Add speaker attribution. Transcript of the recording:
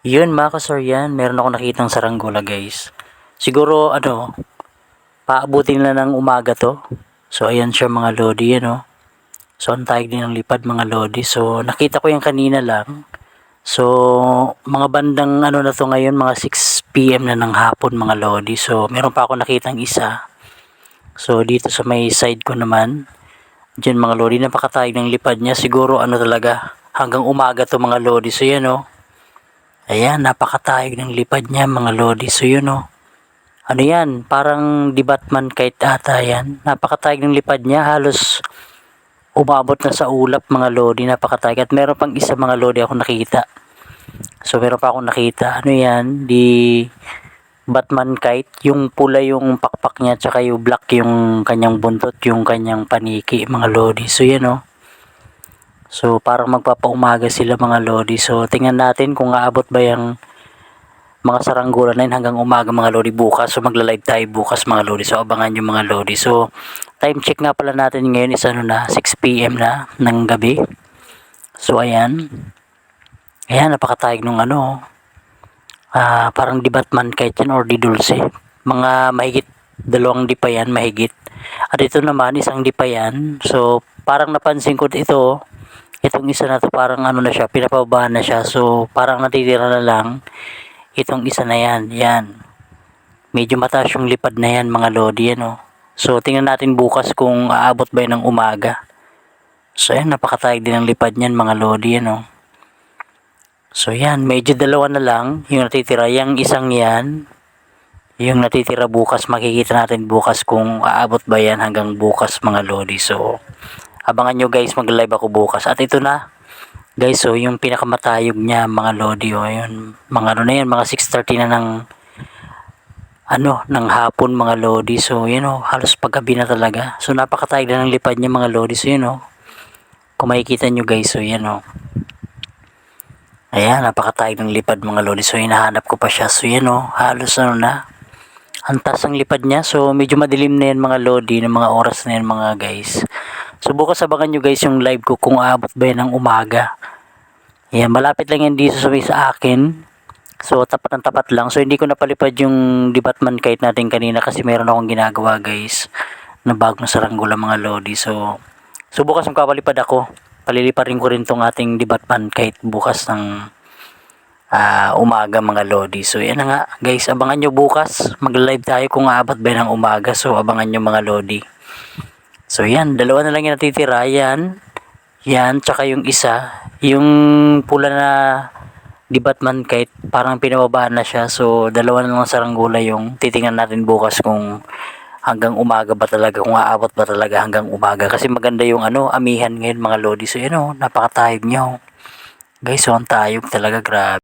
Speaker 1: Yun mga kasoryan, meron ako nakitang saranggola guys. Siguro ano, paabutin na ng umaga to. So ayan siya mga lodi yan oh. So ang tayag din ng lipad mga lodi. So nakita ko yan kanina lang. So mga bandang ano na to ngayon, mga 6pm na ng hapon mga lodi. So meron pa ako nakitang isa. So dito sa may side ko naman, Diyan mga lodi, napakatayag ng lipad niya. Siguro ano talaga, hanggang umaga to mga lodi. So yan oh. Ayan, napakatayag ng lipad niya mga lodi. So yun oh. Ano yan, parang di Batman kahit ata yan. Napakatayag ng lipad niya, halos umabot na sa ulap mga lodi. Napakatayag. At meron pang isa mga lodi ako nakita. So meron pa akong nakita. Ano yan, di Batman kite, yung pula yung pakpak niya tsaka yung black yung kanyang buntot, yung kanyang paniki mga lodi. So yan oh. So parang magpapaumaga sila mga lodi. So tingnan natin kung aabot ba yung mga saranggola na yun hanggang umaga mga lodi bukas. So magla-live tayo bukas mga lodi. So abangan yung mga lodi. So time check nga pala natin ngayon is ano na 6pm na ng gabi. So ayan. Ayan napakatayag nung ano ah, parang di Batman yan or di Dulce. Mga mahigit dalawang di pa yan, mahigit. At ito naman, isang di pa yan. So, parang napansin ko ito, itong isa na to parang ano na siya, pinapabahan na siya. So, parang natitira na lang itong isa na yan. Yan. Medyo mataas yung lipad na yan, mga lodi, yan oh. So, tingnan natin bukas kung aabot ba yan ng umaga. So, yan, napakatayag din ang lipad niyan, mga lodi, yan oh. So yan, medyo dalawa na lang yung natitira. Yung isang yan, yung natitira bukas, makikita natin bukas kung aabot ba yan hanggang bukas mga lodi. So, abangan nyo guys, mag-live ako bukas. At ito na, guys, so yung pinakamatayog niya mga lodi, o yun, mga ano na yan, mga 6.30 na ng ano, ng hapon mga lodi. So, yun o, halos paggabi na talaga. So, napakatayog na ng lipad niya mga lodi. So, yun o, kung makikita nyo guys, so yan o. Ayan, napakatayag ng lipad mga lodi. So, hinahanap ko pa siya. So, yan o, halos ano na. Antas ang lipad niya. So, medyo madilim na yan mga lodi ng mga oras na yan mga guys. So, bukas abangan nyo guys yung live ko kung aabot ba yan ng umaga. Ayan, malapit lang yan dito sa, sa akin. So, tapat ng tapat lang. So, hindi ko napalipad yung di Batman kite natin kanina kasi meron akong ginagawa guys na bagong saranggola mga lodi. So, so bukas yung kapalipad ako paliliparin ko rin tong ating debatman kahit bukas ng uh, umaga mga lodi. So yan na nga guys, abangan nyo bukas. Mag-live tayo kung aabot ba ng umaga. So abangan nyo mga lodi. So yan, dalawa na lang yung natitira. Yan, yan, tsaka yung isa. Yung pula na debatman kahit parang pinababaan na siya. So dalawa na lang saranggola yung titingnan natin bukas kung hanggang umaga ba talaga, kung aabot ba talaga hanggang umaga. Kasi maganda yung ano, amihan ngayon mga lodi. So yun o, napakatayog nyo. Guys, so ang tayog talaga, grabe.